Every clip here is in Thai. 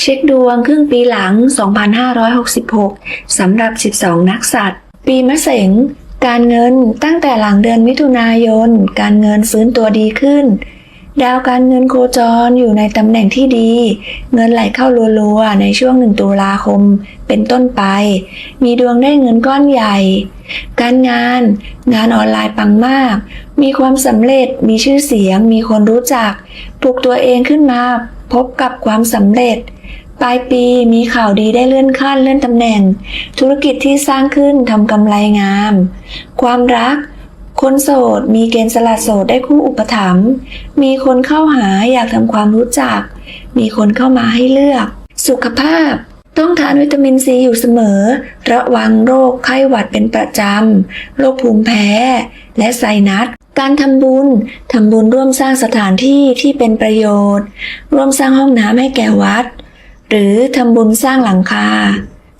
เช็คดวงครึ่งปีหลัง 2566 สำหรับ 12 นักสัตว์ ปีมะเสง การเงินตั้งแต่หลังเดือนมิถุนายน การเงินฟื้นตัวดีขึ้น ดาวการเงินโคจรอยู่ในตำแหน่งที่ดี เงินไหลเข้ารัวๆ ในช่วงหนึ่งตุลาคมเป็นต้นไป มีดวงได้เงินก้อนใหญ่ การงาน งานออนไลน์ปังมาก มีความสำเร็จ มีชื่อเสียง มีคนรู้จัก ปลุกตัวเองขึ้นมา พบกับความสำเร็จ ปลายปีมีข่าวดีได้เลื่อนขั้นเลื่อนตำแหน่ง ธุรกิจที่สร้างขึ้นทำกำไรงาม ความรัก คนโสด มีเกณฑ์สละโสดได้คู่อุปถัมภ์มีคนเข้าหาอยากทำความรู้จัก มีคนเข้ามาให้เลือก สุขภาพ ต้องทานวิตามินซีอยู่เสมอ ระวังโรคไข้หวัดเป็นประจำ โรคภูมิแพ้ และไซนัส การทำบุญ ทำบุญร่วมสร้างสถานที่ที่เป็นประโยชน์ ร่วมสร้างห้องน้ำให้แก่วัด หรือทำบุญสร้างหลังคา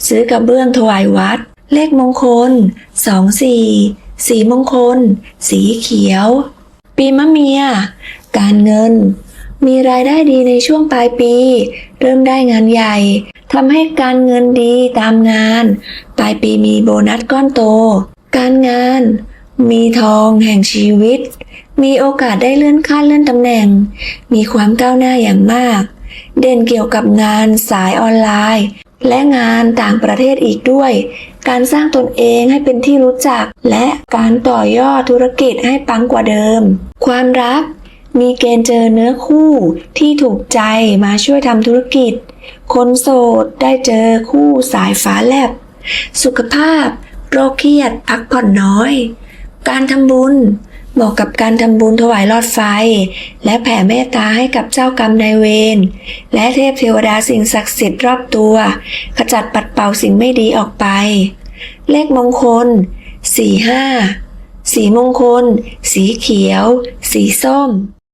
ซื้อกระเบื้องถวายวัด เลขมงคล 2 4 สีมงคล สีเขียว ปีมะเมีย การเงิน มีรายได้ดีในช่วงปลายปี เริ่มได้งานใหญ่ทำให้การเงินดีตามงาน ปลายปีมีโบนัสก้อนโต การงาน มีทองแห่งชีวิต มีโอกาสได้เลื่อนขั้นเลื่อนตำแหน่ง มีความก้าวหน้าอย่างมาก เด่นเกี่ยวกับงานสายออนไลน์ และงานต่างประเทศอีกด้วย การสร้างตนเองให้เป็นที่รู้จัก และการต่อยอดธุรกิจให้ปังกว่าเดิม ความรัก มีเกณฑ์เจอเนื้อคู่ที่ถูกใจมาช่วยทำธุรกิจ คนโสดได้เจอคู่สายฟ้าแลบ สุขภาพ โรคเครียดพักผ่อนน้อย การทำบุญเหมาะกับการทำบุญถวายหลอดไฟ และแผ่เมตตาให้กับเจ้ากรรมนายเวรและเทพเทวดาสิ่งศักดิ์สิทธิ์รอบตัว ขจัดปัดเป่าสิ่งไม่ดีออกไป เลขมงคล 45 สีมงคล สีเขียว สีส้ม